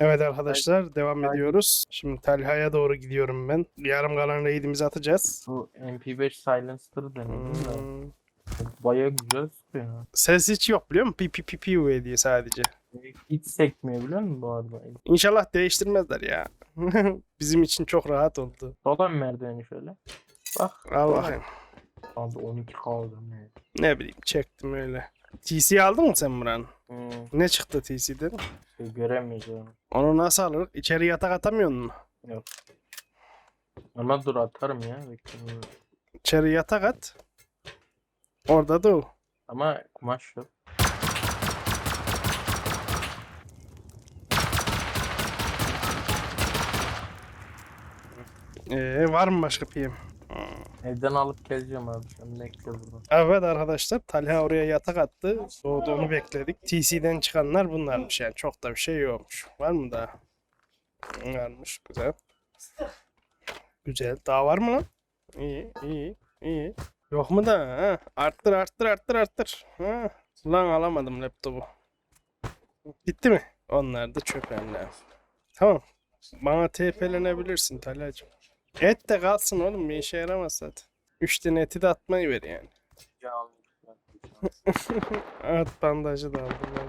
Evet arkadaşlar devam ediyoruz. Şimdi Talha'ya doğru gidiyorum ben. Yarım kalan raidimizi atacağız. Bu MP5 Silencer'ı denedim de. Hmm. Baya güzel sıkıyor. Ses hiç yok biliyor musun? Pi pi pi pi diye sadece. Hiç sekmiyor biliyor musun bu arada? İnşallah değiştirmezler ya. Bizim için çok rahat oldu. Dolan merdiveni şöyle. Bak. Al bakayım. Abi 12 kaldı? Ne bileyim çektim öyle. TC aldın mı sen buranın? Hmm, Ne çıktı TC'den? şey göremeyeceğim. Onu nasıl alır? İçeri yatak atamıyor mu? Ama dur atarım ya. İçeri yatak at. Orada da o. Ama kumaş yok. Ee, var mı başka PM? Evden alıp geleceğim abi. Sen bekle burada. Evet arkadaşlar Talha oraya yatak attı. Soğudu onu bekledik. TC'den çıkanlar bunlarmış yani. Çok da bir şey yokmuş. Var mı daha? Varmış. Güzel. Güzel. Daha var mı lan? İyi, iyi, iyi. Yok mu da? Ha? Arttır, arttır, arttır, arttır. Ha? Lan alamadım laptopu. Bitti mi? Onlar da çöp yani. Tamam. Bana TP'lenebilirsin Talha'cığım. Et de kalsın oğlum. Bir işe yaramaz zaten. Üç tane eti de atmayı ver yani. Ya At bandajı da aldım ben.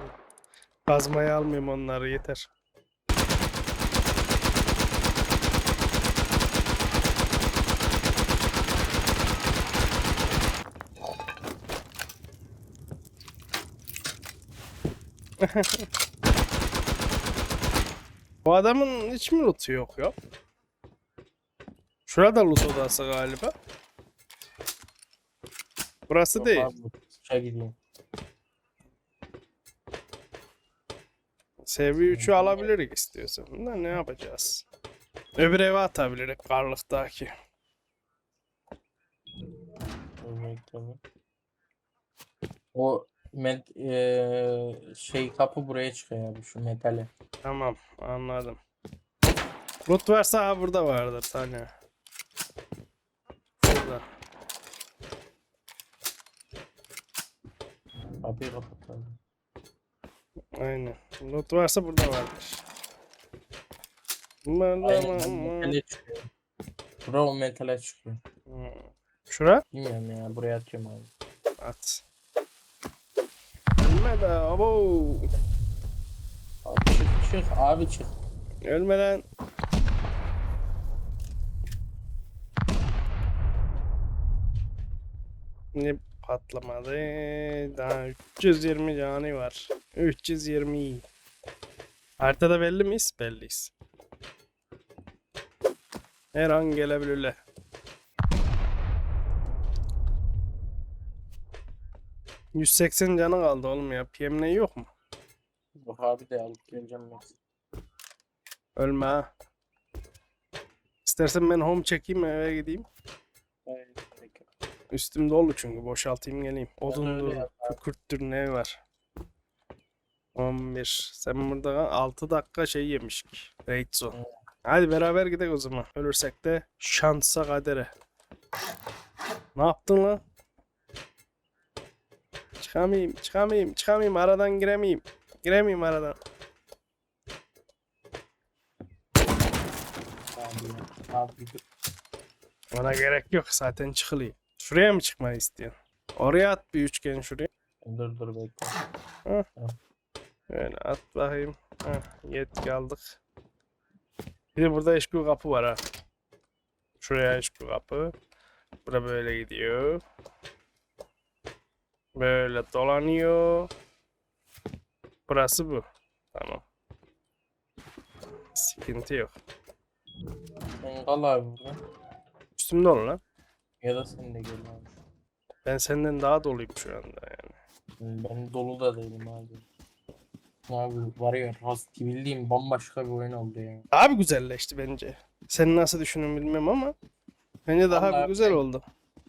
Kazmayı almayayım onları yeter. Bu adamın hiç mi lootu yok ya? Şurada loot odası galiba. Burası değil. Uçağa gideyim. Seviye 3'ü alabiliriz istiyorsan. Da ne yapacağız? Öbür eve atabiliriz karlıktaki. O met, eee, şey kapı buraya çıkıyor abi şu metale. Tamam anladım. Loot varsa ha burada vardır tane. Burada. Kapıyı kapatalım. Aynen. Loot varsa burada vardır. Metale çıkıyor. Bura o metale çıkıyor. Şura? Bilmiyorum ya buraya atıyorum abi. At. Ölme de abo. Abi çık çık abi çık. Ölmeden. Ne patlamadı? Daha 320 canı var. 320. Haritada belli miyiz? Belliyiz. Her an gelebilirler. ...180 canı kaldı oğlum ya. PM ne yok mu? Bak abi de alıp geleceğim ben. Ölme ha. İstersen ben home çekeyim eve gideyim. Üstüm dolu çünkü boşaltayım geleyim. Odundur, kükürttür ne var? 11. Sen burada 6 dakika şey yemişik. Raid zone. Hadi beraber gidelim o zaman. Ölürsek de şansa kadere. Ne yaptın lan? Çıkamayayım, çıkamayayım, çıkamayayım. Aradan giremeyeyim. Giremeyeyim aradan. Ona gerek yok. Zaten çıkılıyor. Şuraya mı çıkmayı istiyorsun? Oraya at bir üçgen şuraya. Dur dur bekle. Böyle at bakayım. Heh, yetki aldık. Bir de burada HQ kapı var ha. Şuraya HQ kapı. Bura böyle gidiyor. Böyle dolanıyor. Burası bu. Tamam. Sıkıntı yok. Kal abi burada. Üstümde ol lan. Ya da sen de gel abi. Ben senden daha doluyum şu anda yani. Ben dolu da değilim abi. Abi var ya Rust bildiğim bambaşka bir oyun oldu ya. Daha bir güzelleşti bence. Sen nasıl düşünün bilmem ama. Bence daha bir Vallahi güzel ben- oldu.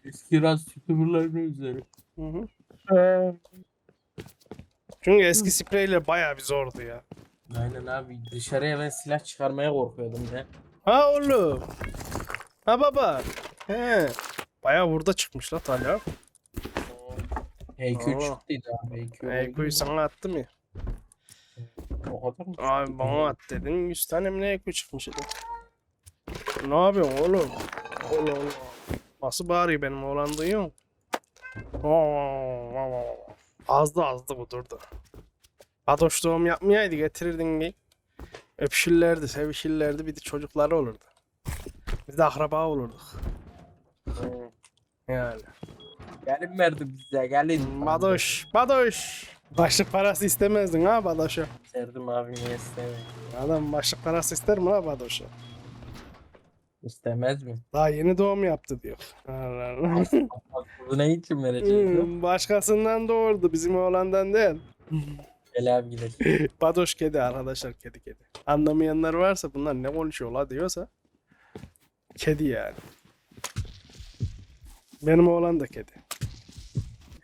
Eski Rust YouTuber'larını üzeri. Hı hı. Çünkü eski spreyler bayağı bir zordu ya. Aynen abi dışarıya ben silah çıkarmaya korkuyordum ya. Ha oğlum. Ha baba. He. Bayağı burada çıkmış la. HQ Aa. çıktıydı abi. EQ'yu sana attım ya. O kadar mı? Abi bana at dedin 100 tane mi ne eko çıkmış dedi. Ne yapıyorsun oğlum? Allah Allah. Nasıl bağırıyor benim oğlan duyuyor musun? Azdı azdı bu durdu. Adoş doğum yapmayaydı getirirdin bir. Öpüşürlerdi, sevişirlerdi bir de çocukları olurdu. Biz de akraba olurduk. Yani. Gelin verdi bize gelin. Badoş, badoş. Başlık parası istemezdin ha Badoş'a. Serdim abi niye istemez? Adam başlık parası ister mi la Badoş'a? İstemez mi? Daha yeni doğum yaptı diyor. Bu ne için vereceğiz? Hmm, Başkasından doğurdu bizim oğlandan değil. Gel abi gidelim. Badoş kedi arkadaşlar kedi kedi. Anlamayanlar varsa bunlar ne konuşuyor la diyorsa. Kedi yani. Benim oğlan da kedi.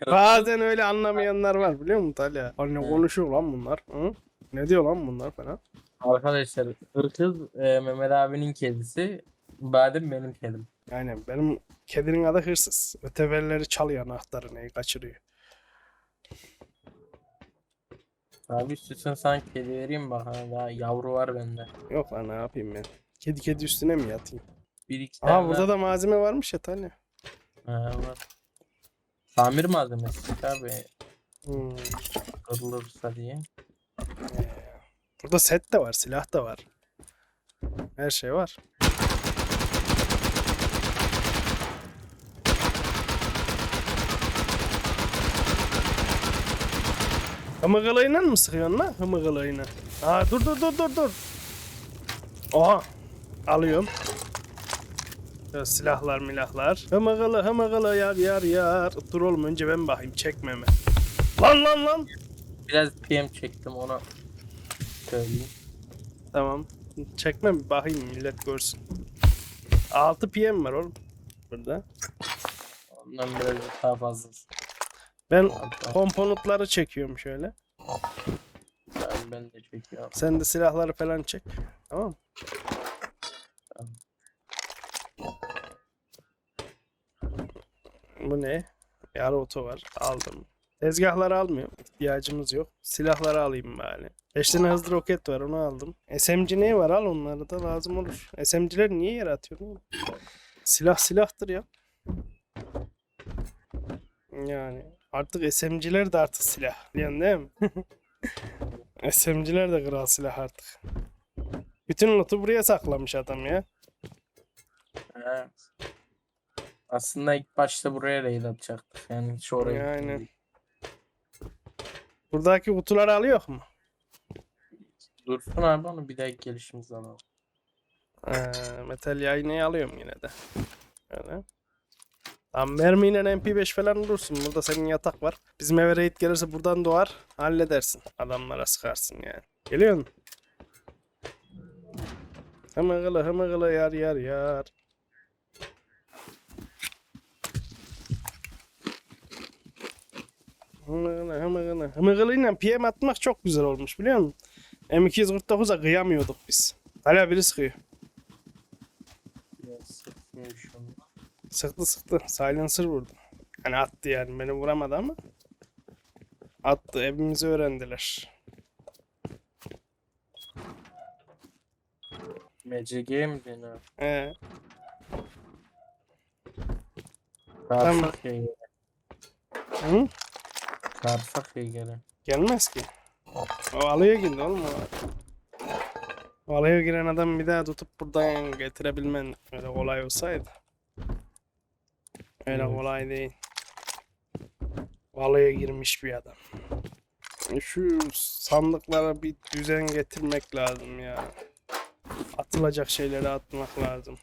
Bazen öyle anlamayanlar var biliyor musun Talya? Hani ne Hı. konuşuyor lan bunlar? Hı? Ne diyor lan bunlar falan? Arkadaşlar hırkız e, Mehmet abinin kedisi. Badem benim kedim. Aynen benim kedinin adı hırsız. Öteverleri çalıyor anahtarı neyi kaçırıyor. Abi istiyorsan sana kedi vereyim bak ha daha yavru var bende. Yok lan ne yapayım ben? Kedi kedi üstüne mi yatayım? Bir iki Aa tane burada da malzeme varmış ya Talya. Ha, var. Tamir malzemesi abi Hmm. kırılırsa diye. Ee, Burada set de var, silah da var. Her şey var. Hımıgılığıyla mı sıkıyorsun lan? Hımıgılığıyla. Aa dur dur dur dur dur. Oha. Alıyorum. Şöyle silahlar milahlar. Hımıgılı hımıgılı yar yar yar. Dur oğlum önce ben bakayım çekmeme. Lan lan lan. Biraz PM çektim ona söyleyeyim. Tamam. Çekme bir bakayım millet görsün. 6 PM var oğlum. Burada. Ondan biraz daha fazlası. Ben Hatta komponentları çekiyorum şöyle. ben, ben de çekiyorum. Sen de silahları falan çek. Tamam mı? Bu ne? Yar oto var. Aldım. Tezgahları almıyorum. İhtiyacımız yok. Silahları alayım bari. 5 tane hızlı roket var onu aldım. SMG ne var al onları da lazım olur. SMG'ler niye yere oğlum? Silah silahtır ya. Yani artık SMG'ler de artık silah. Biliyorsun değil mi? SMG'ler de kral silah artık. Bütün loot'u buraya saklamış adam ya. Evet. Aslında ilk başta buraya raid atacaktık. Yani hiç oraya Yani. Buradaki kutuları alıyor mu? Dursun abi onu bir dahaki gelişimizde alalım. Ee, metal yayını alıyorum yine de. Öyle. Tamam mermiyle MP5 falan olursun. Burada senin yatak var. Bizim eve raid gelirse buradan doğar. Halledersin. Adamlara sıkarsın yani. Geliyor musun? Hımıgılı hımıgılı yar yar yar. Hımıgılı hımıgılı. Hımıgılıyla PM atmak çok güzel olmuş biliyor musun? M249'a kıyamıyorduk biz. Hala biri sıkıyor. Sıktı sıktı. Silencer vurdu. Hani attı yani beni vuramadı ama. Attı. Evimizi öğrendiler. MCG mi deniyor? Ee, Tamam. gene. hı? Çarpsak ya gene. Gelmez ki. O alıyor girdi oğlum o. O alıyor giren adam bir daha tutup buradan getirebilmen öyle kolay olsaydı. Öyle Evet. kolay değil. Valaya girmiş bir adam. Şu sandıklara bir düzen getirmek lazım ya. Atılacak şeyleri atmak lazım.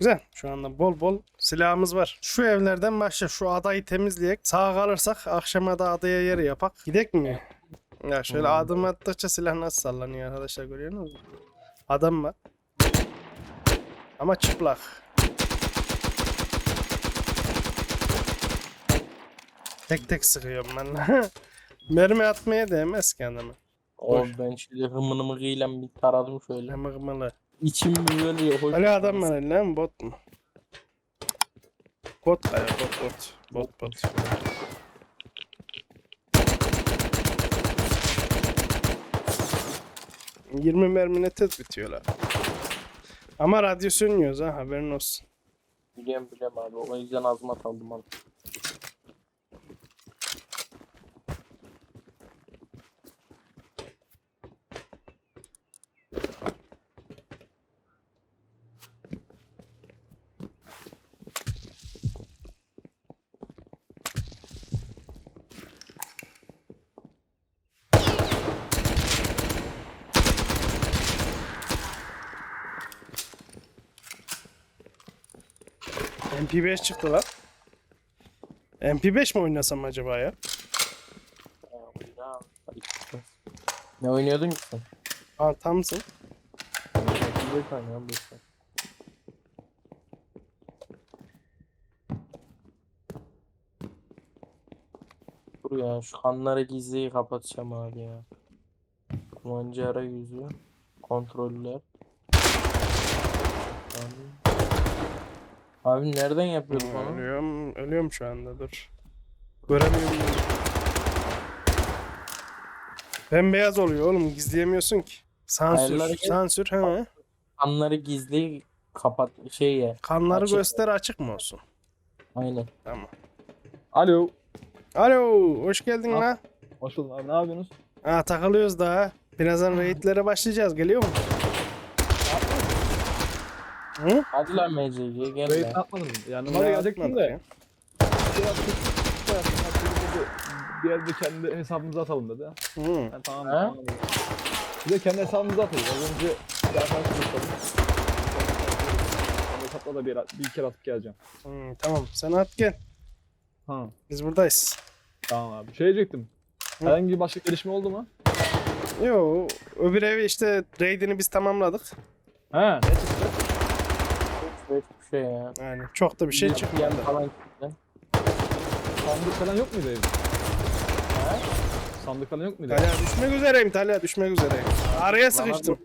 Güzel. Şu anda bol bol silahımız var. Şu evlerden başla. Şu adayı temizleyek. Sağ kalırsak akşama da adaya yer yapak. Gidek mi? Ya şöyle Hmm. adım attıkça silah nasıl sallanıyor arkadaşlar görüyorsunuz mu? Adam var. Ama çıplak. Tek tek sıkıyorum ben. Mermi atmaya değmez ki adamı. O ben şöyle hımını mıgıyla bir taradım şöyle. Mıgmalı. İçim böyle hoş. Ali adam var lan mi? bot mu? Bot ya bot bot. Bot bot. Yirmi mermine tet bitiyor lan. Ama radyo sönmüyoruz ha haberin olsun. Biliyorum biliyorum abi o yüzden ağzıma saldım abi. MP5 çıktı lan. MP5 mi oynasam acaba ya? Ne oynuyordun ki sen? Aa tamsın. Bir tane ya bu işte. Dur ya şu kanları gizliyi kapatacağım abi ya. Kullanıcı arayüzü. Kontroller. Abi. Abi nereden yapıyorduk onu? Ölüyorum, ölüyorum şu anda dur. Göremiyorum. Bembeyaz oluyor oğlum gizleyemiyorsun ki. Sansür, Ayarları sansür he. Kanları gizli kapat şey ya. Kanları Açık. göster açık mı olsun? Aynen. Tamam. Alo. Alo, hoş geldin Al. la. Hoş bulduk abi. Ne yapıyorsunuz? Ha takılıyoruz daha. Birazdan raidlere başlayacağız. Geliyor mu? Hı? Hadi lan MC'ye gel atmadın mı? Yani Ne var gelecektim atmadık de. ya? Biraz yaptım. Dedi, Bir yerde kendi hesabımıza atalım dedi. Hı. Ben tamam. Ha? tamam dedim. Bir de kendi hesabımıza atayım. Az önce bir arkadaş buluşalım. Kendi hesapla da bir, bir kere atıp geleceğim. Hı, tamam sen at gel. Ha. Biz buradayız. Tamam abi. Şey diyecektim. Hı. Herhangi bir başka gelişme oldu mu? Yo, öbür evi işte raidini biz tamamladık. He. Ne çıktı? Bir şey ya. Yani çok da bir şey çıkmadı. falan çıktı. Sandık falan yok muydu evde? Ha? Sandık falan yok muydu? Talha düşmek üzereyim Talha düşmek üzereyim. Araya sıkıştım.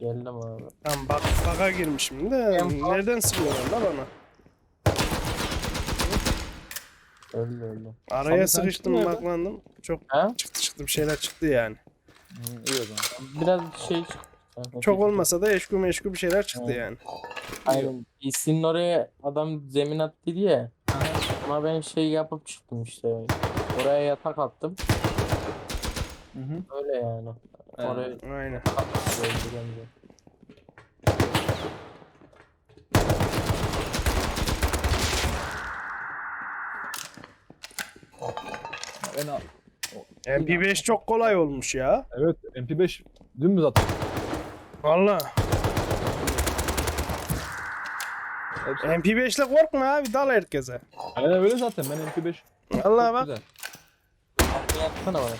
Geldim abi. Tamam bak baka girmişim de nereden sıkıyorlar la bana? Öldü öldü. Araya Sandık sıkıştım baklandım. Çok Ha? çıktı çıktı bir şeyler çıktı yani. Hı, iyi o zaman. Biraz şey çıktı. Çok olmasa da eşku meşku bir şeyler çıktı Evet. yani. Aynen. İsinin oraya adam zemin attı diye. Ama ben şey yapıp çıktım işte. Oraya yatak attım. Hı hı. Öyle yani. Oraya Aynen. Ben al- MP5 çok kolay olmuş ya. Evet MP5 dümdüz attım. Valla. Hepsi- MP5 ile korkma abi dal herkese. Aynen öyle zaten ben MP5. Allah Çok bak. güzel. Yatsana bana.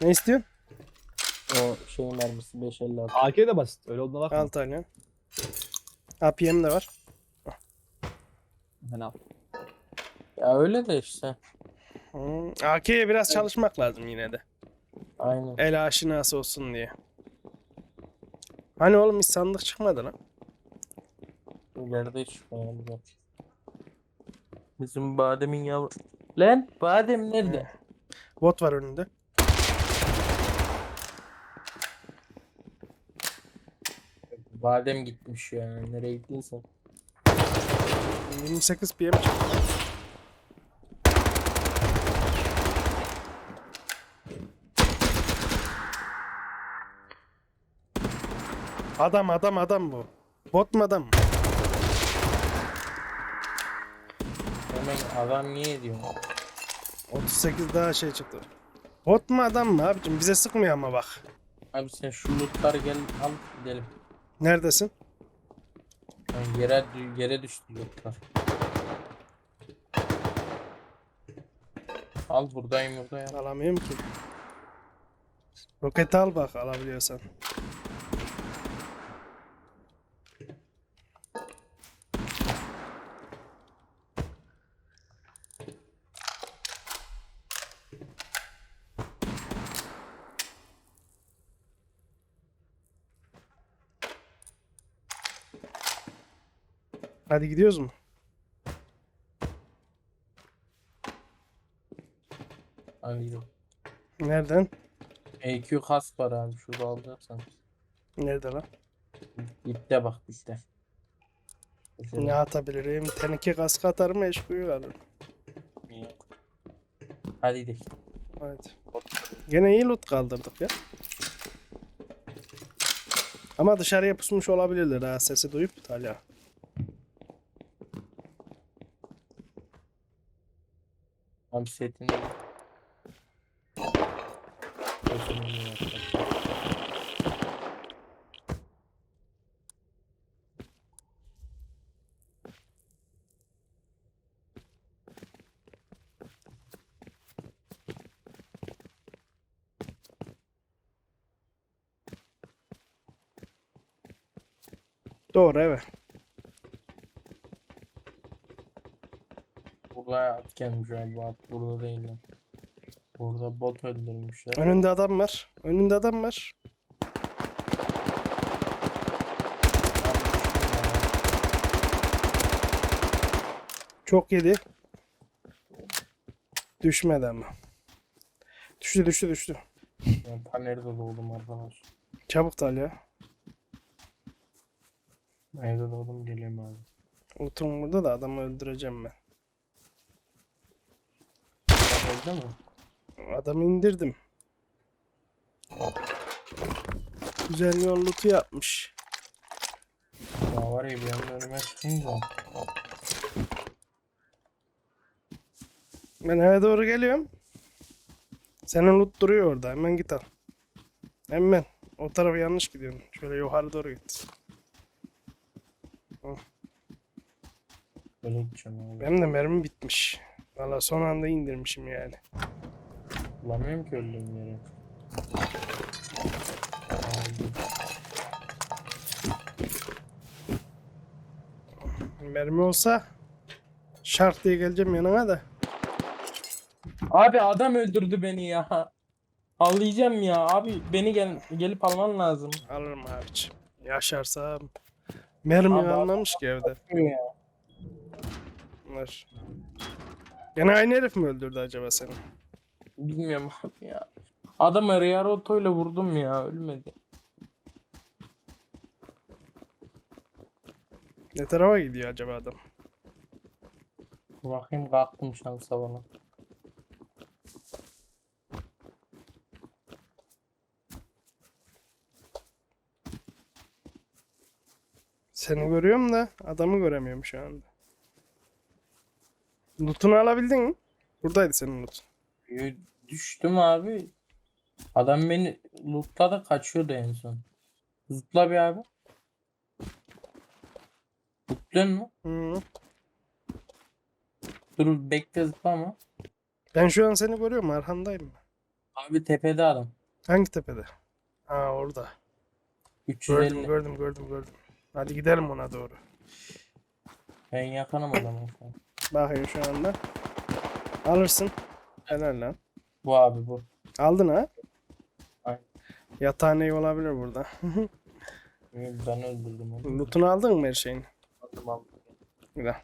Ne istiyorsun? O şeyin mermisi 556. AK de basit. Öyle olduğuna bakma. Al tane. APM de var. Sen al. Ya öyle de işte. Hmm. AK'ye biraz çalışmak lazım yine de. Aynen. El aşinası olsun diye. Hani oğlum hiç sandık çıkmadı lan. İleride çıkmıyor güzel. Bizim bademin yavru... Lan badem nerede? Bot var önünde. Badem gitmiş ya. Nereye gittiyse. 28 PM çıktı. Adam adam adam bu. Bot mu adam? Hemen adam niye ediyor? 38 daha şey çıktı. Bot mu adam mı abicim? Bize sıkmıyor ama bak. Abi sen şu lootları gel al gidelim. Neredesin? Yani yere yere düştü lootlar. Al buradayım buradayım. Alamıyorum ki. Roket al bak alabiliyorsan. Hadi gidiyoruz mu? Gidelim. Nereden? EQ kask var abi şurada alacaksan. Nerede lan? Bitte bak bitte. Ne atabilirim? Teneke kask atarım eşkuyu alırım. Yok. Hadi gidelim. Hadi. Gene iyi loot kaldırdık ya. Ama dışarıya pusmuş olabilirler ha sesi duyup Talya. Abi setini. Setini yapacak. Doğru evet. At gelmiş abi at burada değiller. Burada bot öldürmüşler. Önünde adam var. Önünde adam var. Çok yedi. Düşmedi ama. Düştü düştü düştü. Ben panelde doğdum arkadaş. Çabuk Talya. Evde doğdum geliyorum abi. Oturun burada da adamı öldüreceğim ben. Öldü mü? Adamı indirdim. Güzel yol lootu yapmış. Ya var ya bir anda önüme çıkınca. Ben eve doğru geliyorum. Senin loot duruyor orada. Hemen git al. Hemen. O tarafa yanlış gidiyorsun. Şöyle yukarı doğru git. Böyle gideceğim abi. Benim de mermi bitmiş. Valla son anda indirmişim yani. Bulamıyorum ki öldüğüm yeri. Mermi olsa şart diye geleceğim yanına da. Abi adam öldürdü beni ya. Ağlayacağım ya abi beni gel gelip alman lazım. Alırım abiciğim. Yaşarsam. Mermi Abi, anlamış ki evde. Ya. Var. Gene aynı herif mi öldürdü acaba seni? Bilmiyorum abi ya. Adam araya otoyla vurdum ya ölmedi. Ne tarafa gidiyor acaba adam? Bakayım kalktım şansa bana. Seni görüyorum da adamı göremiyorum şu anda. Loot'unu alabildin mi? Buradaydı senin loot. Yo, Düştüm abi. Adam beni lootladı kaçıyordu en son. Zıpla bir abi. Zıplıyor mu? Hı. Dur bekle zıplama. Ben şu an seni görüyorum arkandayım. Abi tepede adam. Hangi tepede? Ha orada. 350. Gördüm gördüm gördüm gördüm. Hadi gidelim ona doğru. Ben yakınım adamı. Bakayım şu anda. Alırsın. Helal lan. Bu abi bu. Aldın ha? Aynen. Yatağın iyi olabilir burada. Ben öldürdüm onu. Loot'unu aldın mı her şeyini? Aldım aldım. Güzel.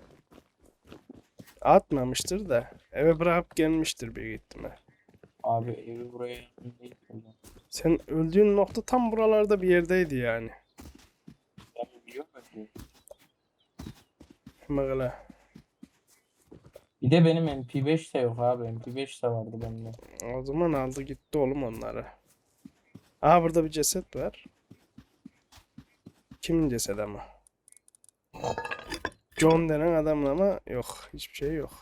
Atmamıştır da eve bırakıp gelmiştir büyük ihtimal. Abi evi buraya değil. Sen öldüğün nokta tam buralarda bir yerdeydi yani. Ben biliyorum öldüğümü. Mıgıla. Bir de benim MP5 de yok abi. MP5 de vardı bende. O zaman aldı gitti oğlum onları. Aa burada bir ceset var. Kimin cesedi ama? John denen adamın ama yok. Hiçbir şey yok.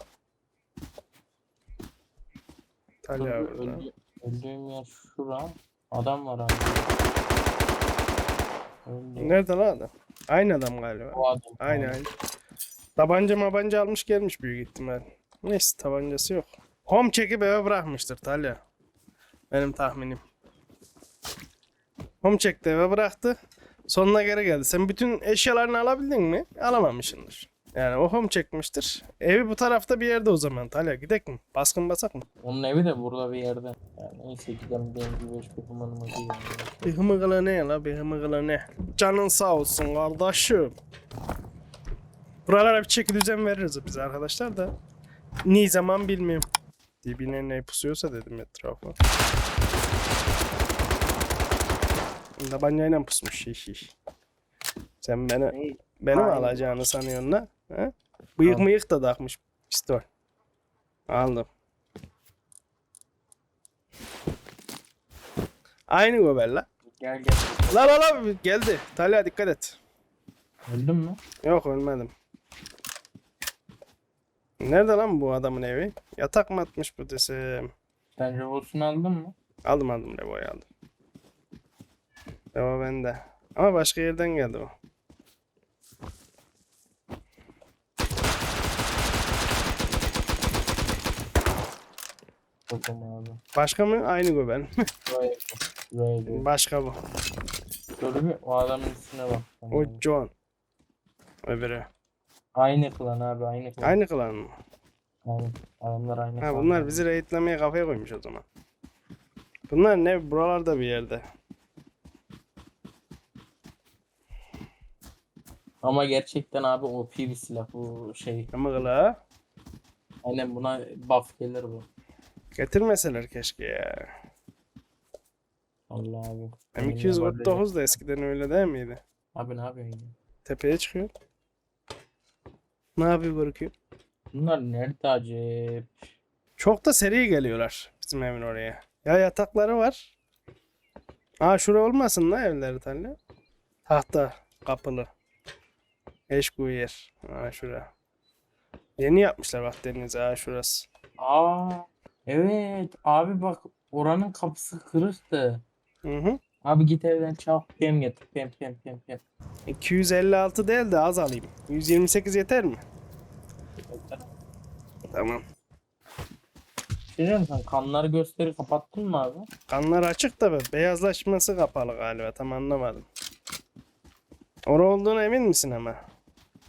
Talya burada. öldü- öldüğüm yer şura. Adam var abi. Öldü. Nerede lan adam? Aynı adam galiba. Bu adam. Aynı aynı. Tabanca mabanca almış gelmiş büyük ihtimal. Neyse tabancası yok. Home çekip eve bırakmıştır Talya. Benim tahminim. Home çekti eve bıraktı. Sonuna geri geldi. Sen bütün eşyalarını alabildin mi? Alamamışsındır. Yani o home çekmiştir. Evi bu tarafta bir yerde o zaman. Talya gidek mi? Baskın basak mı? Onun evi de burada bir yerde. Yani neyse gidelim benim MP5 kutumanımı değil. Bir hımıgıla ne la bir hımıgıla ne? Canın sağ olsun kardeşim. Buralara bir çeki düzen veririz biz arkadaşlar da. Ne zaman bilmiyorum. Dibine ne pusuyorsa dedim etrafa. Tabancayla pusmuş. Hi hi. Sen beni beni mi alacağını sanıyorsun la? He? Bıyık Tamam. mıyık da takmış pistol. Aldım. Aynı göbel la. Gel gel. La la la geldi. Talya dikkat et. Öldün mü? Yok ölmedim. Nerede lan bu adamın evi? Yatak mı atmış bu desem? Sen revolsunu aldın mı? Aldım aldım Levo'yu aldım. Levo bende. Ama başka yerden geldi o. Bakalım abi. Başka mı? Aynı gel. başka bu. Dur bir o adamın üstüne bak. O John. Öbürü. Aynı klan abi aynı klan. Aynı klan mı? Aynı. Adamlar aynı Ha klan. bunlar bizi raidlemeye kafaya koymuş o zaman. Bunlar ne? Buralarda bir yerde. Ama gerçekten abi OP bir silah bu şey. Ama kıla. Aynen buna buff gelir bu. Getirmeseler keşke ya. Allah abi. M249 da eskiden öyle değil miydi? Abi ne yapıyorsun ya? Tepeye çıkıyor. Ne yapıyor bakıyor? Bunlar nerede acep? Çok da seri geliyorlar bizim evin oraya. Ya yatakları var. Aa şura olmasın la evleri talle. Tahta kapılı. Eşku yer. Aa şura. Yeni yapmışlar bak denize ha şurası. Aa evet abi bak oranın kapısı kırıktı. Hı hı. Abi git evden çabuk pem getir. Pem pem pem pem. 256 değil de az alayım. 128 yeter mi? Tamam. Diyeyim, sen kanları gösteri kapattın mı abi? Kanlar açık da be- beyazlaşması kapalı galiba. Tam anlamadım. Ora olduğuna emin misin ama?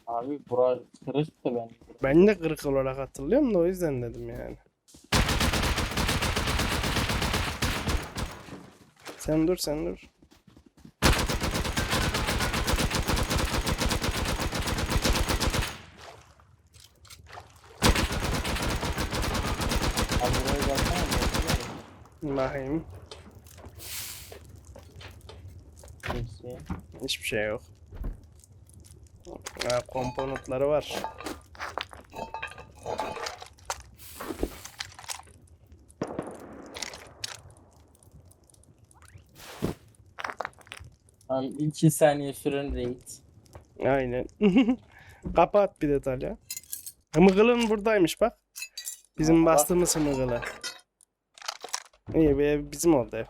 Abi bura kırıktı ben. Ben de kırık olarak hatırlıyorum da o yüzden dedim yani. Sen dur sen dur. Abi buraya gelsene. Bakayım. Neyse. Hiçbir şey yok. Ha, komponentları var. Tamam 2 saniye süren raid. Aynen. Kapat bir detay ya. Mıgılın buradaymış bak. Bizim Aa. bastığımız mıgılı. İyi ev bizim oldu ev.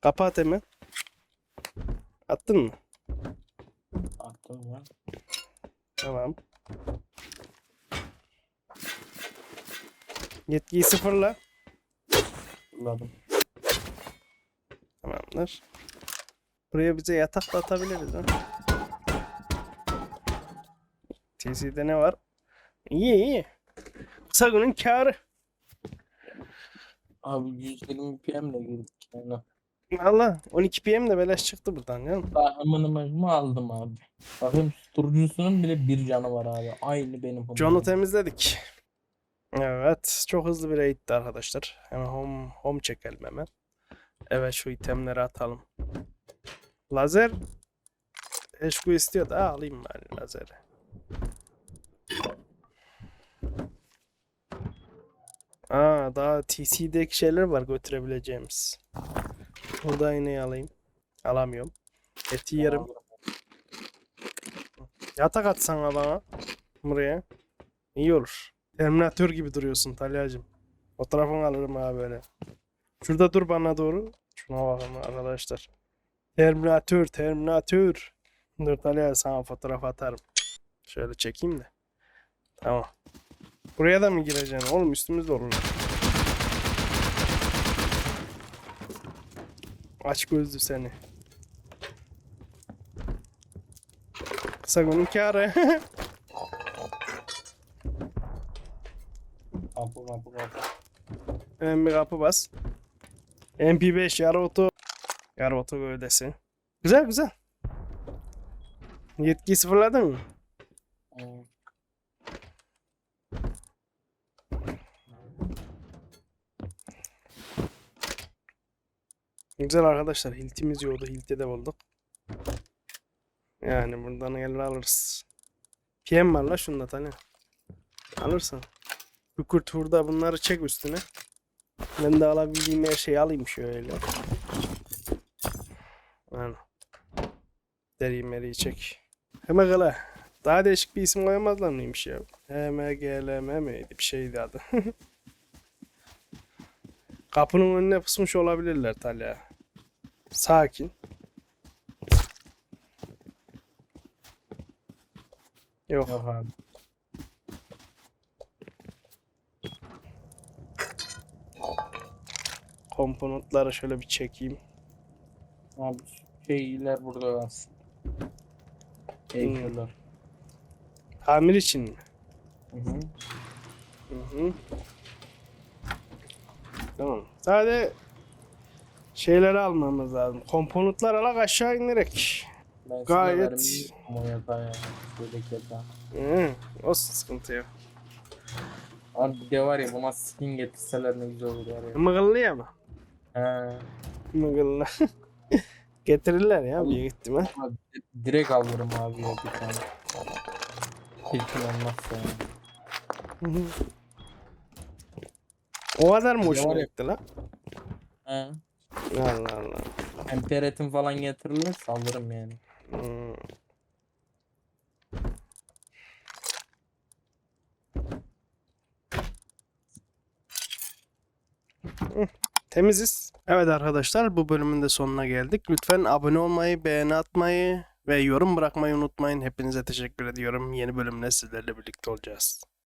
Kapat hemen. Attın mı? Attım ya. Tamam. Yetkiyi sıfırla. Fırladım. Tamamdır. Buraya bize yatak da atabiliriz ha. TC'de ne var? İyi iyi. Kısa günün kârı. Abi 120 PM ile girdik yani. Valla 12 PM de beleş çıktı buradan canım. Tahminimi aldım abi. Bakın susturucusunun bile bir canı var abi. Aynı benim. John'u temizledik. Evet. Çok hızlı bir raid'ti arkadaşlar. Hemen home, home çekelim hemen. Evet şu itemleri atalım. Lazer. Eşku istiyor da alayım ben lazeri. Aa daha TC'deki şeyler var götürebileceğimiz. Burada iğneyi alayım. Alamıyorum. Eti yerim. Yatak atsana bana. Buraya. İyi olur. Terminatör gibi duruyorsun Talyacım. Fotoğrafını alırım ha böyle. Şurada dur bana doğru. Şuna bakın arkadaşlar. Terminatör, Terminatör. Dur Talya sana fotoğraf atarım. Şöyle çekeyim de. Tamam. Buraya da mı gireceksin? Oğlum üstümüzde olur. Aç gözlü seni. Kısa günün kârı. Kapı kapı kapı. Hemen bir kapı bas. MP5 yarı oto. Yarı oto gövdesi. Güzel güzel. Yetkiyi sıfırladın mı? Hmm. Güzel arkadaşlar. Hiltimiz yoktu. Hilti de bulduk. Yani buradan gelir alırız. PM var la şunda tane. Alırsın. Şükür turda bunları çek üstüne. Ben de alabildiğim her şeyi alayım şöyle. Yani. Deriyi meriyi çek. Hemegele. Daha değişik bir isim koyamazlar mıymış ya? HMGLM miydi? Bir şeydi adı. Kapının önüne pısmış olabilirler Talya. Sakin. Yok. Yok abi. Komponentları şöyle bir çekeyim. Abi şeyler burada aslında. Heykeller. Tamir için mi? Hı hı. Hı hı. Tamam. Sadece şeyleri almamız lazım. Komponentler alak aşağı inerek. Ben Gayet- Gayet. Amonyadan ya. Böyle keda. Hı, olsun sıkıntı yok. Abi bir de var ya buna skin getirseler ne güzel olur ya. Mıgıllı ya mı? He. Mıgıllı. Getirirler ya ihtimal. Ama di- Direkt alırım abi ya bir tane. Hiç olmazsa ya. Hı hı. o kadar mı hoşuna gitti lan? He. Allah Allah. Emperetim falan getirilirse alırım yani. Hmm. Temiziz. Evet arkadaşlar bu bölümün de sonuna geldik. Lütfen abone olmayı, beğeni atmayı ve yorum bırakmayı unutmayın. Hepinize teşekkür ediyorum. Yeni bölümle sizlerle birlikte olacağız.